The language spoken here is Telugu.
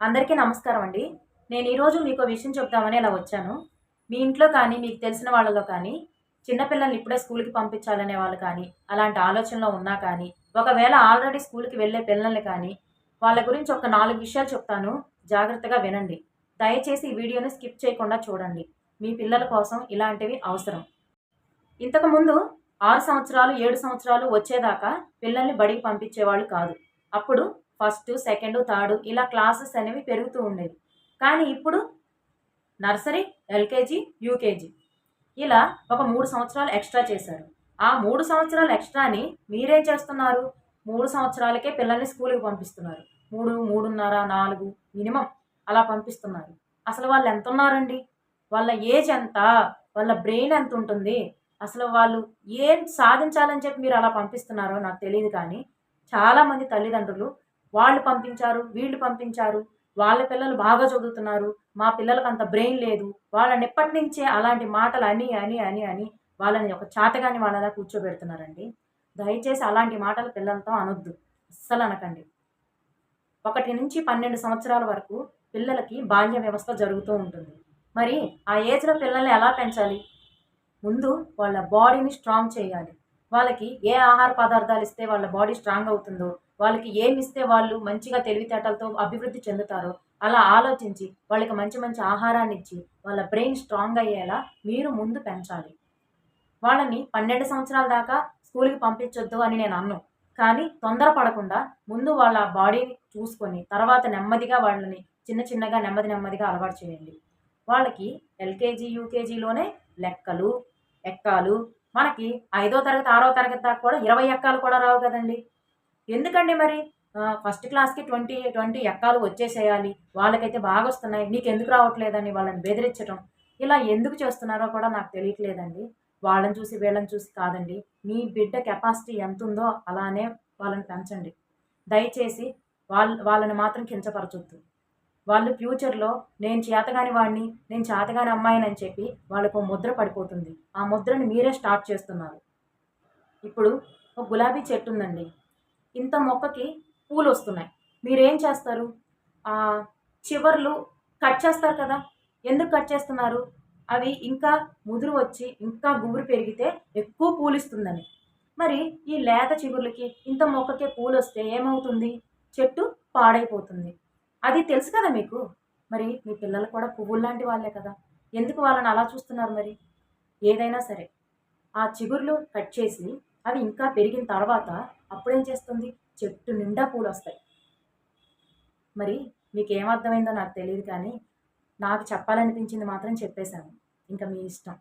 అందరికీ నమస్కారం అండి. నేను ఈరోజు మీకు విషయం చెప్తామని ఇలా వచ్చాను. మీ ఇంట్లో కానీ మీకు తెలిసిన వాళ్ళలో కానీ చిన్నపిల్లల్ని ఇప్పుడే స్కూల్కి పంపించాలనే వాళ్ళు కానీ అలాంటి ఆలోచనలో ఉన్నా కానీ ఒకవేళ ఆల్రెడీ స్కూల్కి వెళ్ళే పిల్లల్ని కానీ వాళ్ళ గురించి ఒక నాలుగు విషయాలు చెప్తాను. జాగ్రత్తగా వినండి. దయచేసి ఈ వీడియోని స్కిప్ చేయకుండా చూడండి. మీ పిల్లల కోసం ఇలాంటివి అవసరం. ఇంతకుముందు ఆరు సంవత్సరాలు ఏడు సంవత్సరాలు వచ్చేదాకా పిల్లల్ని బడికి పంపించేవాళ్ళు కాదు. అప్పుడు ఫస్ట్ సెకండ్ థర్డ్ ఇలా క్లాసెస్ అనేవి పెరుగుతూ ఉండేవి. కానీ ఇప్పుడు నర్సరీ ఎల్కేజీ యూకేజీ ఇలా ఒక మూడు సంవత్సరాలు ఎక్స్ట్రా చేశారు. ఆ మూడు సంవత్సరాలు ఎక్స్ట్రాని మీరేం చేస్తున్నారు? మూడు సంవత్సరాలకే పిల్లల్ని స్కూల్కి పంపిస్తున్నారు. మూడు మూడున్నర నాలుగు మినిమం అలా పంపిస్తున్నారు. అసలు వాళ్ళు ఎంత ఉన్నారండి వాళ్ళ ఏజ్ ఎంత? వాళ్ళ బ్రెయిన్ ఎంత ఉంటుంది అసలు వాళ్ళు ఏం సాధించాలని చెప్పి మీరు అలా పంపిస్తున్నారో నాకు తెలియదు కానీ చాలామంది తల్లిదండ్రులు వాళ్ళు పంపించారు వీళ్ళు పంపించారు వాళ్ళ పిల్లలు బాగా చదువుతున్నారు మా పిల్లలకు అంత బ్రెయిన్ లేదు వాళ్ళని ఎప్పటి నుంచే అలాంటి మాటలు అని అని అని అని వాళ్ళని ఒక చాతగాని వాళ్ళలా కూర్చోబెడుతున్నారండి. దయచేసి అలాంటి మాటలు పిల్లలతో అనొద్దు అస్సలు అనకండి. ఒకటి నుంచి పన్నెండు సంవత్సరాల వరకు పిల్లలకి బాల్య వ్యవస్థ జరుగుతూ ఉంటుంది. మరి ఆ ఏజ్లో పిల్లల్ని ఎలా పెంచాలి? ముందు వాళ్ళ బాడీని స్ట్రాంగ్ చేయాలి. వాళ్ళకి ఏ ఆహార పదార్థాలు ఇస్తే వాళ్ళ బాడీ స్ట్రాంగ్ అవుతుందో వాళ్ళకి ఏమి ఇస్తే వాళ్ళు మంచిగా తెలివితేటలతో అభివృద్ధి చెందుతారో అలా ఆలోచించి వాళ్ళకి మంచి మంచి ఆహారాన్ని ఇచ్చి వాళ్ళ బ్రెయిన్ స్ట్రాంగ్ అయ్యేలా మీరు ముందు పెంచాలి. వాళ్ళని పన్నెండు సంవత్సరాల దాకా స్కూల్కి పంపించొద్దు అని నేను అన్ను. కానీ తొందరపడకుండా ముందు వాళ్ళ బాడీని చూసుకొని తర్వాత నెమ్మదిగా వాళ్ళని చిన్న చిన్నగా నెమ్మది నెమ్మదిగా అలవాటు చేయండి. వాళ్ళకి ఎల్కేజీ యూకేజీలోనే లెక్కలు ఎక్కాలు. మనకి ఐదో తరగతి ఆరో తరగతి దాకా కూడా ఇరవై ఎక్కాలు కూడా రావు కదండి. ఎందుకండి మరి? ఫస్ట్ క్లాస్కి ట్వంటీ ట్వంటీ ఎక్కాలు వచ్చేసేయాలి. వాళ్ళకైతే బాగా వస్తున్నాయి. నీకు ఎందుకు రావట్లేదని వాళ్ళని బెదిరించడం ఇలా ఎందుకు చేస్తున్నారో కూడా నాకు తెలియట్లేదండి. వాళ్ళని చూసి వీళ్ళని చూసి కాదండి. మీ బిడ్డ కెపాసిటీ ఎంత ఉందో అలానే వాళ్ళని పెంచండి. దయచేసి వాళ్ళ వాళ్ళని మాత్రం కించపరచొద్దు. వాళ్ళు ఫ్యూచర్లో నేను చేతగాని వాడిని నేను చేతగాని అమ్మాయిని అని చెప్పి వాళ్ళకు ముద్ర పడిపోతుంది. ఆ ముద్రని మీరే స్టార్ట్ చేస్తున్నారు. ఇప్పుడు ఒక గులాబీ చెట్టు ఉందండి. ఇంత మొక్కకి పూలు వస్తున్నాయి మీరేం చేస్తారు? చివర్లు కట్ చేస్తారు కదా? ఎందుకు కట్ చేస్తున్నారు? అవి ఇంకా ముదురు వచ్చి ఇంకా గుబురు పెరిగితే ఎక్కువ పూలు ఇస్తుందని మరి ఈ లేత చిగుర్లకి ఇంత మొక్కకే పూలు వస్తే ఏమవుతుంది? చెట్టు పాడైపోతుంది. అది తెలుసు కదా మీకు? మరి మీ పిల్లలు కూడా పువ్వులు లాంటి వాళ్ళే కదా? ఎందుకు వాళ్ళని అలా చూస్తున్నారు మరి? ఏదైనా సరే. ఆ చిగుర్లు కట్ చేసి అవి ఇంకా పెరిగిన తర్వాత అప్పుడేం చేస్తుంది? చెట్టు నిండా పూలు వస్తాయి మరి మీకు ఏమర్థమైందో నాకు తెలియదు కానీ నాకు చెప్పాలనిపించింది మాత్రం చెప్పేశాను. ఇంకా మీ ఇష్టం.